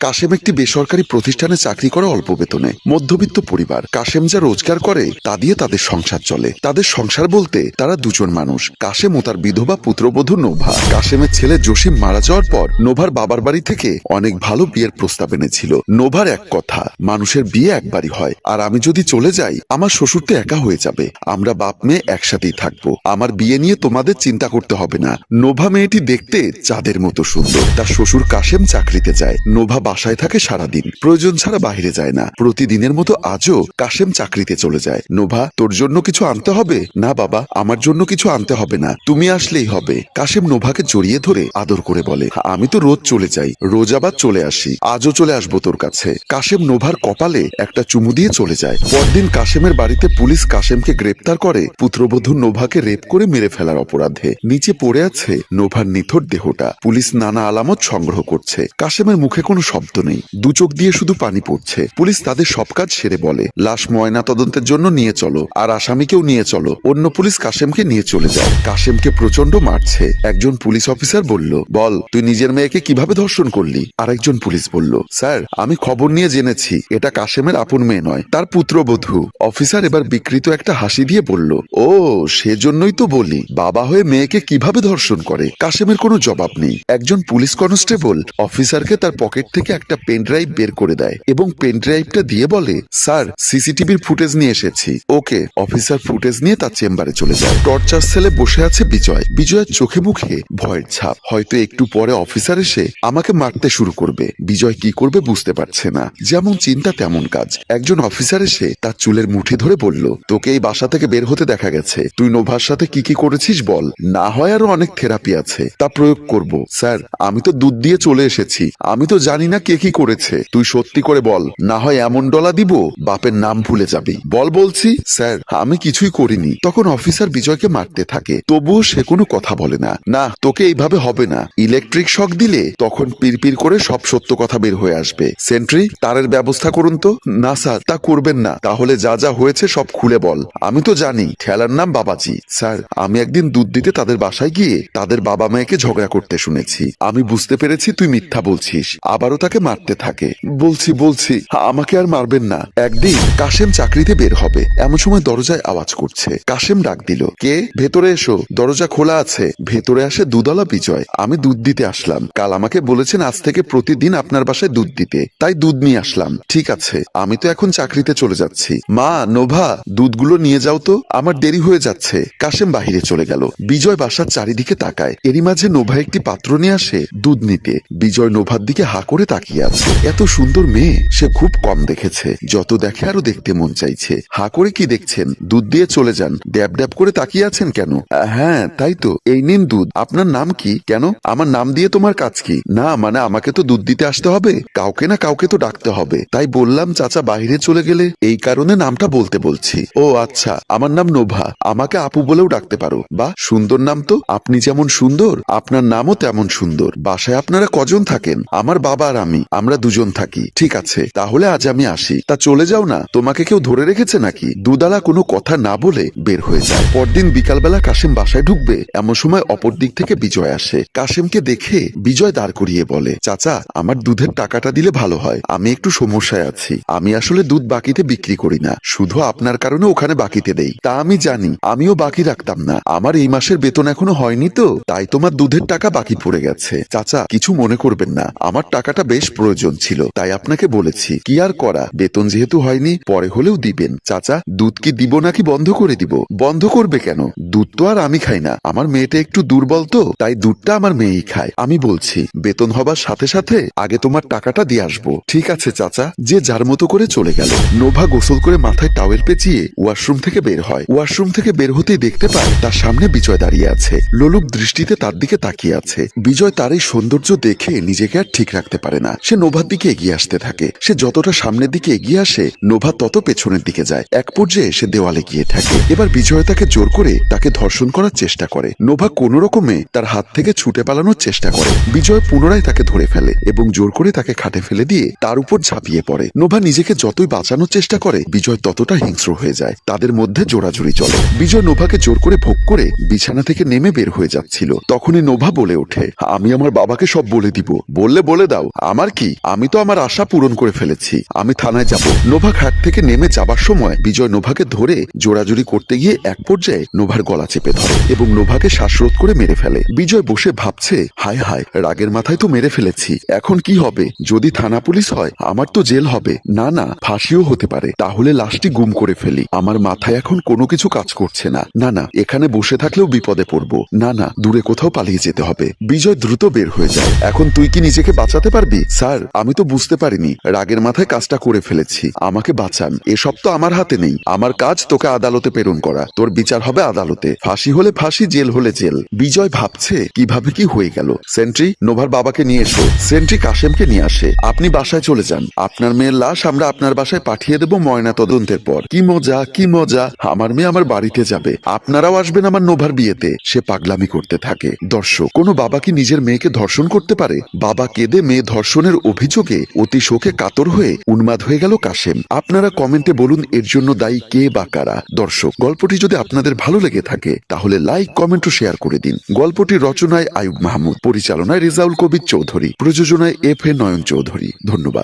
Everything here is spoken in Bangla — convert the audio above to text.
কাশেম একটি বেসরকারি প্রতিষ্ঠানে চাকরি করে অল্প বেতনে। মধ্যবিত্ত পরিবার। কাশেম যা রোজগার করে, তা দিয়ে তাদের সংসার চলে। তাদের সংসার বলতে তারা দুজন মানুষ, কাশেম ও তার বিধবা পুত্রবধূ নোভা। কাশেমের ছেলে জসিম মারা যাওয়ার পর নোভার বাবার বাড়ি থেকে অনেক ভালো বিয়ের প্রস্তাব এনেছিল। নোভার এক কথা, মানুষের বিয়ে একবারই হয়। আর আমি যদি চলে যাই, আমার শ্বশুর তো একা হয়ে যাবে। আমরা বাপ মেয়ে একসাথেই থাকব। আমার বিয়ে নিয়ে তোমাদের চিন্তা করতে হবে না। নোভা মেয়েটি দেখতে চাঁদের মতো সুন্দর। তার শ্বশুর কাশেম চাকরিতে যায়। নোভা বাসায় থাকে সারাদিন। প্রয়োজন ছাড়া বাইরে যায় না। প্রতিদিনের মতো আজও কাশেম চাকরিতে চলে যায়। নোভা, তোর জন্য কিছু আনতে হবে? না বাবা, আমার জন্য কিছু আনতে হবে না। তুমি আসলেই হবে। কাশেম নোভাকে জড়িয়ে ধরে আদর করে বলে, আমি তো রোজ চলে যাই। রোজ আবার চলে আসি। আজও চলে আসব তোর কাছে। কাশেম নোভার কপালে একটা চুমু দিয়ে চলে যায়। পরদিন কাশেমের বাড়িতে পুলিশ কাশেমকে গ্রেপ্তার করে। পুত্রবধূ নোভাকে রেপ করে মেরে ফেলার অপরাধে। নিচে পড়ে আছে নোভার নিথর দেহটা। পুলিশ নানা আলামত সংগ্রহ করছে। কাশেমের মুখে কোনো শব্দ নেই। দু চোখ দিয়ে শুধু পানি পড়ছে। পুলিশ তাদের সব কাজ সেরে বলে। লাশ ময়না তদন্তের জন্য নিয়ে চলো। আর আসামিকেও নিয়ে চলো। অন্য পুলিশ কাশেমকে নিয়ে চলে যায় কাশেমকে প্রচণ্ড মারছে। একজন পুলিশ অফিসার বলল, বল, তুই নিজের মেয়েকে কীভাবে ধর্ষণ করলি? আরেকজন পুলিশ বলল, স্যার, আমি খবর নিয়ে জেনেছি। এটা কাশেমের আপন মেয়ে নয়, তার পুত্রবধূ। অফিসার এবার বিকৃত একটা হাসি দিয়ে বলল, ও, সেজন্যই তো বলি, বাবা হয়ে মেয়েকে কীভাবে ধর্ষণ করে? কাশেমের কোনো জবাব নেই। একজন পুলিশ কনস্টেবল অফিসারকে তার পকেট থেকে একটা পেন ড্রাইভ বের করে দেয় এবং পেন ড্রাইভটা দিয়ে বলে, স্যার, সিসিটিভির ফুটেজ নিয়ে এসেছি। ওকে, অফিসার ফুটেজ নিয়ে তার চেম্বারে চলে যায় টর্চার সেলে বসে আছে বিজয়। বিজয়ের চোখে মুখে ভয়ের ছাপ। হয়তো একটু পরে অফিসার এসে আমাকে মারতে শুরু করবে। বিজয় কি করবে বুঝতে পারছে না। যেমন চিন্তা, তেমন কাজ। একজন অফিসার এসে তার চুলের মুঠি ধরে বলল, তোকে এই বাসা থেকে বের হতে দেখা গেছে। তুই নোভার সাথে কি কি করেছিস বল। না হয় আরও অনেক থেরাপি আছে। তা প্রয়োগ করব। স্যার, আমি তো দুধ দিয়ে চলে এসেছি। আমি তো জানি না কে কি করেছে? তুই সত্যি করে বল। না হয় এমন ডলা দিব, বাপের নাম ভুলে যাবি। বল বলছি, স্যার, আমি কিছুই করিনি। তখন অফিসার বিজয়কে মারতে থাকে। তবুও সে কোনো কথা বলে না। না, তোকে এইভাবে হবে না। ইলেকট্রিক শক দিলে তখন পিরপির করে সব সত্য কথা বের হয়ে আসবে। সেন্ট্রি, তারের ব্যবস্থা করুন তো। না, স্যার, তা করবেন না। তাহলে যা যা হয়েছে সব খুলে বল। আমি তো জানি ঠেলার নাম বাবাজি। স্যার, আমি একদিন দুধ দিতে তাদের বাসায় গিয়ে তাদের বাবা মায়েকে ঝগড়া করতে শুনেছি। আমি বুঝতে পেরেছি তুই মিথ্যা বলছিস। আবারও তাকে মারতে থাকে। বলছি বলছি, আমাকে আর মারবেন না। একদিন কাশেম চাকরিতে বের হবে। এমন সময় দরজায় আওয়াজ করছে। কাশেম ডাক দিল, কে? ভেতরে এসো। দরজা খোলা আছে। ভেতরে আসে দুধলা বিজয়। আমি দুধ দিতে আসলাম। কাল আমাকে বলেছেন আজ থেকে প্রতিদিন আপনার বাসায় দুধ দিতে। তাই দুধ নিয়ে আসলাম। ঠিক আছে, আমি তো এখন চাকরিতে চলে যাচ্ছি। মা, নোভা, দুধগুলো নিয়ে যাও তো। আমার দেরি হয়ে যাচ্ছে। কাশেম বাহিরে চলে গেল। বিজয় বাসার চারিদিকে তাকায়। এরই মাঝে নোভা একটি পাত্র নিয়ে আসে দুধ নিতে। বিজয় নোভার দিকে হা করে তাকিয়ে আছে। এত সুন্দর মেয়ে, সে খুব কম দেখেছে। যত দেখে আরও দেখতে মন চাইছে। হা করে কি দেখছেন? দুধ দিয়ে চলে যান। ড্যাব ড্যাব করে তাকিয়ে আছেন কেন? হ্যাঁ তাই তো। এই নিন দুধ। আপনার নাম কি? কেন? আমার নাম দিয়ে তোমার কাজ কি? না মানে আমাকে তো দুধ দিতে আসতে হবে? কাউকে না কাউকে তো ডাকতে হবে। তাই বললাম, চাচা বাইরে চলে গেলে? এই কারণে নামটা বলতে বলছি। ও আচ্ছা। আমার নাম নোভা। আমাকে আপু বলেও ডাকতে পারো। বা, সুন্দর নাম তো? আপনি যেমন সুন্দর, আপনার নামও তেমন সুন্দর। বাসায় আপনারা কজন থাকেন? আমার বাবা আমি, আমরা দুজন থাকি, ঠিক আছে। তাহলে আজ আমি আসি। তা চলে যাও না? তোমাকে কেউ ধরে রেখেছে নাকি? দুদালা কোনো কথা না বলে বের হয়ে যায়। পরদিন বিকালবেলা কাশেম বাসায় ঢুকবে, এমন সময় অপর দিক থেকে বিজয় আসে। কাশেমকে দেখে বিজয় দাঁড় করিয়ে বলে, চাচা, আমার দুধের টাকাটা দিলে ভালো হয়। আমি একটু সমস্যায় আছি। আমি আসলে দুধ বাকিতে বিক্রি করি না। শুধু আপনার কারণে ওখানে বাকিতে দেই। তা আমি জানি। আমিও বাকি রাখতাম না। আমার এই মাসের বেতন এখনও হয়নি তো? তাই তোমার দুধের টাকা বাকি পড়ে গেছে। চাচা, কিছু মনে করবেন না। আমার টাকাটা বেশ প্রয়োজন ছিল। তাই আপনাকে বলেছি, কি আর করা? বেতন যেহেতু হয়নি, পরে হলেও দিবেন। চাচা, দুধ কি দিব নাকি বন্ধ করে দিব? বন্ধ করবে কেন? দুধ তো আর আমি খাই না। আমার মেয়েটা একটু দুর্বল তো, তাই দুধটা আমার মেয়েই খায়। আমি বলছি, বেতন হবার সাথে সাথে আগে তোমার টাকাটা দিয়ে আসব। ঠিক আছে চাচা। যে যার মতো করে চলে গেল। নোভা গোসল করে মাথায় টাওয়েল পেঁচিয়ে ওয়াশরুম থেকে বের হয়। ওয়াশরুম থেকে বের হতেই দেখতে পায়, তার সামনে বিজয় দাঁড়িয়ে আছে। লোলুপ দৃষ্টিতে তার দিকে তাকিয়ে আছে। বিজয় তার এই সৌন্দর্য দেখে নিজেকে আর ঠিক রাখতে পারে না। সে নোভার দিকে এগিয়ে আসতে থাকে। সে যতটা সামনের দিকে এগিয়ে আসে, নোভা তত পেছনের দিকে যায়। এক পর্যায়ে সে দেওয়ালে গিয়ে থাকে। এবার বিজয় তাকে জোর করে তাকে ধর্ষণ করার চেষ্টা করে। নোভা কোনো রকমে তার হাত থেকে ছুটে পালানোর চেষ্টা করে। বিজয় পুনরায় তাকে ধরে ফেলে এবং জোর করে তাকে খাটে ফেলে দিয়ে তার উপর ঝাঁপিয়ে পড়ে। নোভা নিজেকে যতই বাঁচানোর চেষ্টা করে, বিজয় ততটা হিংস্র হয়ে যায়। তাদের মধ্যে জোড়াজুড়ি চলে। বিজয় নোভাকে জোর করে ভোগ করে বিছানা থেকে নেমে বের হয়ে যাচ্ছিল। তখনই নোভা বলে ওঠে, আমি আমার বাবাকে সব বলে দিব। বললে বলে দাও। আমার কি? আমি তো আমার আশা পূরণ করে ফেলেছি। আমি থানায় যাব। নোভা ঘাট থেকে নেমে যাবার সময় বিজয় নোভাকে ধরে জোড়াজুড়ি করতে গিয়ে এক পর্যায়ে নোভার গলা চেপে ধরে এবং নোভাকে শ্বাসরোধ করে মেরে ফেলে। বিজয় বসে ভাবছে, হায় হায়, রাগের মাথায় তো মেরে ফেলেছি। এখন কি হবে? যদি থানা পুলিশ হয়, আমার তো জেল হবে। না না, ফাঁসিও হতে পারে। তাহলে লাশটি গুম করে ফেলি। আমার মাথায় এখন কোনো কিছু কাজ করছে না। না না, এখানে বসে থাকলেও বিপদে পড়ব। না না, দূরে কোথাও পালিয়ে যেতে হবে। বিজয় দ্রুত বের হয়ে যায়। এখন তুই কি নিজেকে বাঁচাতে পারবি? স্যার, আমি তো বুঝতে পারিনি। রাগের মাথায় কাজটা করে ফেলেছি। আমাকে বাঁচান। এসব তো আমার হাতে নেই। আমার কাজ তোকে আদালতে প্রেরণ করা। তোর বিচার হবে আদালতে। ফাঁসি হলে ফাঁসি, জেল হলে জেল। বিজয় ভাবছে, কীভাবে কি হয়ে গেল। সেন্ট্রি, নোভার বাবাকে নিয়ে এসো। সেন্ট্রি কাশেমকে নিয়ে আসে। আপনি বাসায় চলে যান। আপনার মেয়ের লাশ আমরা আপনার বাসায় পাঠিয়ে দেবো ময়না তদন্তের পর। কি মজা কি মজা। আমার মেয়ে আমার বাড়িতে যাবে। আপনারাও আসবেন আমার নোভার বিয়েতে। সে পাগলামি করতে থাকে। দর্শক, কোনো বাবা কি নিজের মেয়েকে ধর্ষণ করতে পারে? বাবা কেঁদে মেয়ে ধর্ষণের অভিযোগে অতি শোকে কাতর হয়ে উন্মাদ হয়ে গেল কাশেম। আপনারা কমেন্টে বলুন এর জন্য দায়ী কে বা কারা? দর্শক, গল্পটি যদি আপনাদের ভালো লেগে থাকে, তাহলে লাইক, কমেন্ট ও শেয়ার করে দিন। গল্পটি রচনায় আয়ুব মাহমুদ, পরিচালনায় রেজাউল কবির চৌধুরী, প্রযোজনায় এফ এ নয়ন চৌধুরী। ধন্যবাদ।